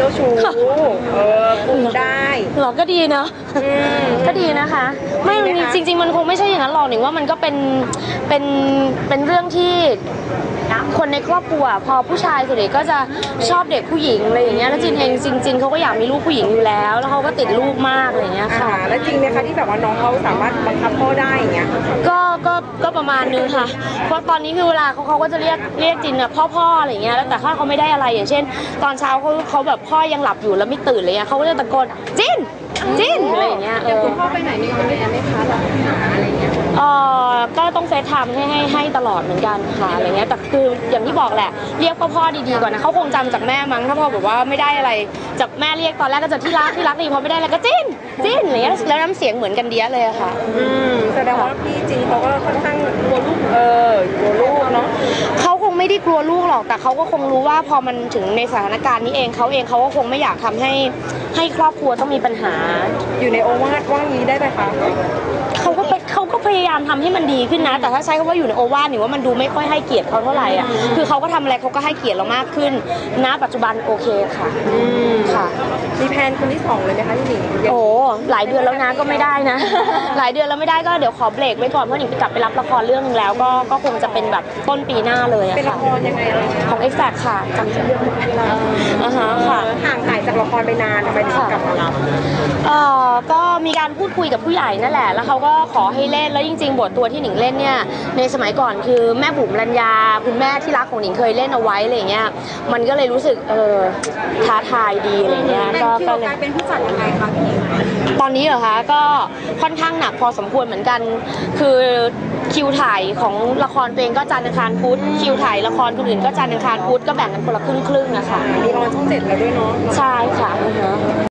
เจ้าชู้เออคุมได้หรอก็ดีเนาะอืม ก็ดีนะคะ ไม่ดีไหมคะ จริง ๆ มันคงไม่ใช่อย่างนั้นหรอกหนิงว่ามันก็เป็นเป็นเป็นเรื่องที่คนในครอบครัว พอผู้ชายส่วนใหญ่ก็จะชอบเด็กผู้หญิงอะไรอย่างเงี้ยแล้วจินเองจริงๆเขาก็อยากมีลูกผู้หญิงอยู่แล้ว แล้วเขาก็ติดลูกมากอะไรอย่างเงี้ยอ่าค่ะ แล้วจริงไหมคะที่แบบว่าน้องเขาสามารถบังคับพ่อได้อย่างเงี้ย ก็ก็ก็ ประมาณนึงค่ะ เพราะตอนนี้คือเวลาเขาเขาก็จะเรียกเรียกจินอะพ่อพ่ออะไรอย่างเงี้ยแล้วแต่ถ้าเขาไม่ได้อะไรอย่างเช่น ตอนเช้าเขาเขาแบบพ่อยังหลับอยู่แล้วไม่ตื่นเลยอะเขาก็จะตะโกนจินจินอะไรอย่างเงี้ยเออคุณพ่อไปไหนมีคนดูแลไหมคะแบบหาอะไรเงี้ยเออก็ต้องเฟซไทม์ให้ให้ให้ตลอดเหมือนกันค่ะอะไรเงี้ยแต่คืออย่างที่บอกแหละ เรียกพ่อพ่อดีๆก่อนนะเขาคงจำจากแม่มั้งถ้าพ่อแบบว่าไม่ได้อะไรจากแม่เรียกตอนแรกก็จะที่รักที่รักดีพอไม่ได้อะไรก็จิ้นจิ้นอะไรเงี้ยแล้วน้ำเสียงเหมือนกันเดียเลยอะค่ะ อืมแสดงว่าพี่จริงเขาก็ค่อนข้าง กลัวลูกหรอกแต่เขาก็คงรู้ว่าพอมันถึงในสถานการณ์นี้เองเขาเองเขาก็คงไม่อยากทำให้ให้ครอบครัวต้องมีปัญหา อยู่ในโอวาทว่างี้ได้ไหมคะเขาก็ไปเขาก็พยายามทำให้มันดีขึ้นนะ แต่ถ้าใช้คำว่าอยู่ในโอวาทนี่ว่ามันดูไม่ค่อยให้เกียรติเขาเท่าไหร่อะคือเขาก็ทำอะไรเขาก็ให้เกียรติเรามากขึ้นณปัจจุบันโอเคค่ะอืมค่ะ มีแพลนคนที่สองเลยไหมคะพี่หนิงยังโอ้หลายเดือนแล้วนะก็ไม่ได้นะ หลายเดือนแล้วไม่ได้ก็เดี๋ยวขอเบรกไว้ก่อนเพราะหนิงกลับไปรับละครเรื่องนึงแล้วก็ก็คงจะเป็นแบบต้นปีหน้าเลยอะเป็นละค่ะครยังไงอะไรเงี้ยของ e x a c t ค่ะจำชื่อเรื่องไม่ได้อ่าฮะค่ะ ห่างหายจากละครไปนานทำไมถึงกลับมารับเอ่อก็มีการพูดคุยกับผู้ใหญ่นั่นแหละ แล้วเขาก็ขอให้เล่น แล้วจริง ๆ บทตัวที่หนิงเล่นเนี่ย ในสมัยก่อนคือแม่บุ๋มรัญญา คุณแม่ที่รักของหนิงเคยเล่นเอาไว้อะไรอย่างเงี้ย มันก็เลยรู้สึกเออท้าทายดีอะไรเงี้ย ก็ก็เลยเป็นผู้จัดยังไงคะพี่หนิงตอนนี้เหรอคะก็ค่อนข้างหนักพอสมควรเหมือนกัน คือคิวถ่ายของละครตัวเองก็จันทร์อังคารพุธคิวถ่ายละครคนอื่นก็จันทร์อังคารพุธก็แบ่งกันคนละครึ่งครึ่งๆอะค่ะ มีออนช่องเจ็ดแล้วด้วยเนาะ ใช่